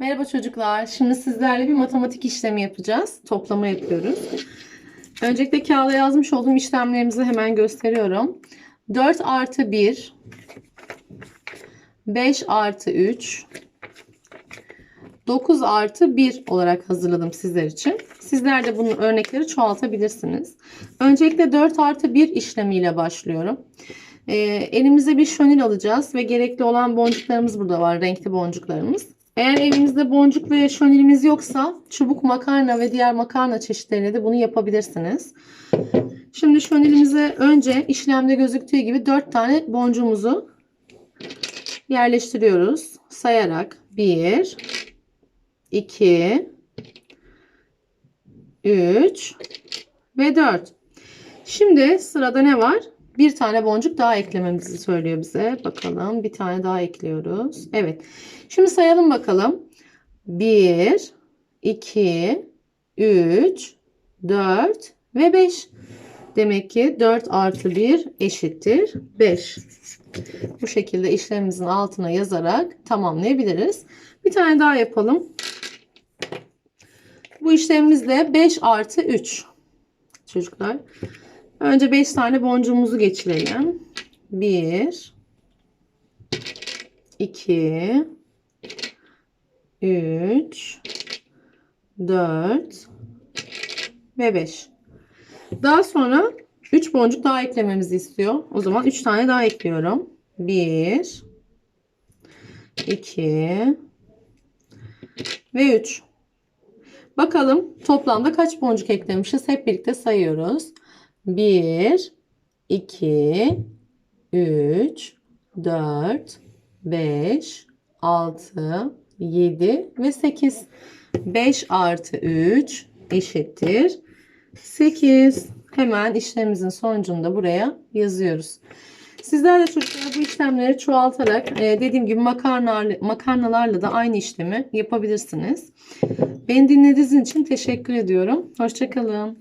Merhaba çocuklar. Şimdi sizlerle bir matematik işlemi yapacağız. Toplama yapıyoruz. Öncelikle kağıda yazmış olduğum işlemlerimizi hemen gösteriyorum. 4 artı 1, 5 artı 3, 9 artı 1 olarak hazırladım sizler için. Sizler de bunun örnekleri çoğaltabilirsiniz. Öncelikle 4 artı 1 işlemiyle başlıyorum. Ee, elimize bir şönil alacağız ve gerekli olan boncuklarımız burada var. Renkli boncuklarımız. Eğer evinizde boncuk ve şönilimiz yoksa çubuk makarna ve diğer makarna çeşitleriyle de bunu yapabilirsiniz. Şimdi şönilimize önce işlemde gözüktüğü gibi 4 tane boncuğumuzu yerleştiriyoruz. Sayarak 1 2 3 ve 4. Şimdi sırada ne var? Bir tane boncuk daha eklememizi söylüyor bize. Bakalım bir tane daha ekliyoruz. Evet. Şimdi sayalım bakalım. 1, 2, 3, 4 ve 5. Demek ki 4 artı 1 eşittir 5. Bu şekilde işlemimizin altına yazarak tamamlayabiliriz. Bir tane daha yapalım. Bu işlemimizde 5 artı 3. Çocuklar. Önce 5 tane boncuğumuzu geçirelim. 1 2 3 4 ve 5. Daha sonra 3 boncuk daha eklememizi istiyor. O zaman 3 tane daha ekliyorum. 1 2 ve 3. Bakalım toplamda kaç boncuk eklemişiz? Hep birlikte sayıyoruz. 1 2 3 4 5 6 7 ve 8. 5 artı 3 eşittir 8. Hemen işlemimizin sonucunu da buraya yazıyoruz. Sizler de çocuklar bu işlemleri çoğaltarak e, dediğim gibi makarnalarla, makarnalarla da aynı işlemi yapabilirsiniz. Beni dinlediğiniz için teşekkür ediyorum. Hoşçakalın.